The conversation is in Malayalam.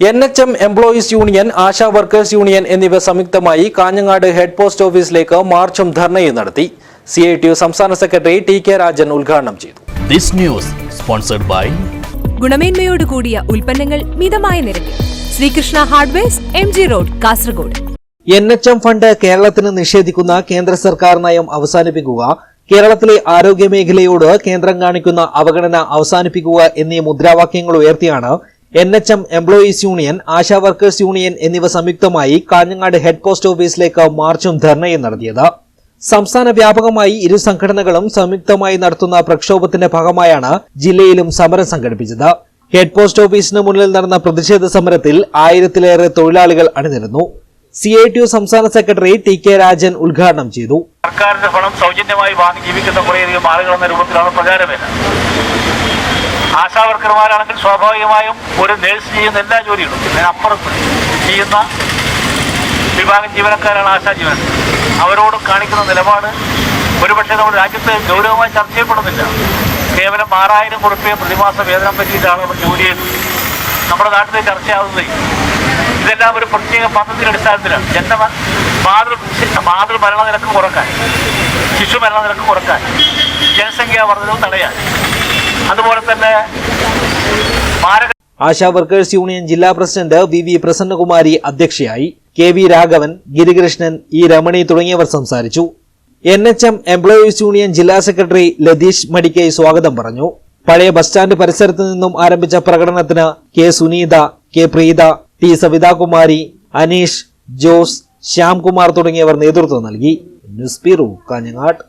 N H M employees union ASHA workers union എന്നിവ സംയുക്തമായി കാഞ്ഞങ്ങാട് ഹെഡ് പോസ്റ്റ് ഓഫീസിലേക്ക് മാർച്ചും ധർണയും നടത്തി. സി ഐ ടി യു സംസ്ഥാന സെക്രട്ടറി ടി കെ രാജൻ ഉദ്ഘാടനം ചെയ്തു. ദിസ് ന്യൂസ് സ്പോൺസർഡ് ബൈ ഗുണമേന്മയോട് കൂടിയ ഉൽപ്പന്നങ്ങൾ മിതമായ നിരക്കിൽ. Sreekrishna hardwares M G road Kasaragod. N H M fund കേരളത്തിന് നിഷേധിക്കുന്ന കേന്ദ്ര സർക്കാർ നയം അവസാനിപ്പിക്കുക കേരളത്തിലെ ആരോഗ്യ മേഖലയോട് കേന്ദ്രം കാണിക്കുന്ന അവഗണന അവസാനിപ്പിക്കുക എന്നീ മുദ്രാവാക്യങ്ങൾ ഉയർത്തിയാണ് N H M employees union Asha workers union എന്നിവ സംയുക്തമായി കാഞ്ഞങ്ങാട് ഹെഡ് പോസ്റ്റ് ഓഫീസിലേക്ക് മാർച്ചും ധർണയും നടത്തിയത്. സംസ്ഥാന വ്യാപകമായി ഇരു സംഘടനകളും സംയുക്തമായി നടത്തുന്ന പ്രക്ഷോഭത്തിന്റെ ഭാഗമായാണ് ജില്ലയിലും സമരം സംഘടിപ്പിച്ചത്. ഹെഡ് പോസ്റ്റ് ഓഫീസിന് മുന്നിൽ നടന്ന പ്രതിഷേധ സമരത്തിൽ ആയിരത്തിലേറെ തൊഴിലാളികൾ അണിനിരുന്നു. സി ഐ ടി യു സംസ്ഥാന സെക്രട്ടറി ടി കെ രാജൻ ഉദ്ഘാടനം ചെയ്തു. സർക്കാരിന്റെ പണം സൗജന്യമായി വാങ്ങി ജീവിക്കുന്ന കുറേയധികം ആളുകൾ എന്ന രൂപത്തിലാണ് പ്രചാരമേന ആശാവർക്കർമാരാണെങ്കിൽ സ്വാഭാവികമായും ഒരു നേഴ്സ് ചെയ്യുന്ന എല്ലാ ജോലികളും അപ്പുറത്ത് ചെയ്യുന്ന വിഭാഗം ജീവനക്കാരാണ് ആശാ ജീവനക്കാർ അവരോട് കാണിക്കുന്ന നിലപാട് ഒരുപക്ഷെ നമ്മുടെ രാജ്യത്ത് ഗൗരവമായി ചർച്ച ചെയ്യപ്പെടുന്നില്ല. കേവലം ആറായിരം കുറിപ്പയും പ്രതിമാസ വേതനം പറ്റിയിട്ടാണ് അവർ ജോലി നമ്മുടെ നാട്ടിൽ ചർച്ചയാവുന്നത് ഇതെല്ലാം ഒരു പ്രത്യേക പദ്ധതിയുടെ അടിസ്ഥാനത്തിലാണ്. ജന്മ മാതൃ മാതൃ മരണ നിരക്ക് കുറയ്ക്കാൻ ശിശു മരണ നിരക്ക് കുറയ്ക്കാൻ ജനസംഖ്യാ വർധനവും തടയാൻ. അതുപോലെ തന്നെ ആശാ വർക്കേഴ്സ് യൂണിയൻ ജില്ലാ പ്രസിഡന്റ് വി വി പ്രസന്നകുമാരി അധ്യക്ഷയായി K V Raghavan Girikrishnan E Ramani തുടങ്ങിയവർ സംസാരിച്ചു. N H M employees union ജില്ലാ സെക്രട്ടറി ലതീഷ് മടിക്കൈ സ്വാഗതം പറഞ്ഞു. പഴയ ബസ് സ്റ്റാൻഡ് പരിസരത്ത് നിന്നും ആരംഭിച്ച പ്രകടനത്തിന് K Suneetha K Preetha T Savithakumari Aneesh Jose Shyamkumar തുടങ്ങിയവർ നേതൃത്വം നൽകി. News bureau Kanhangad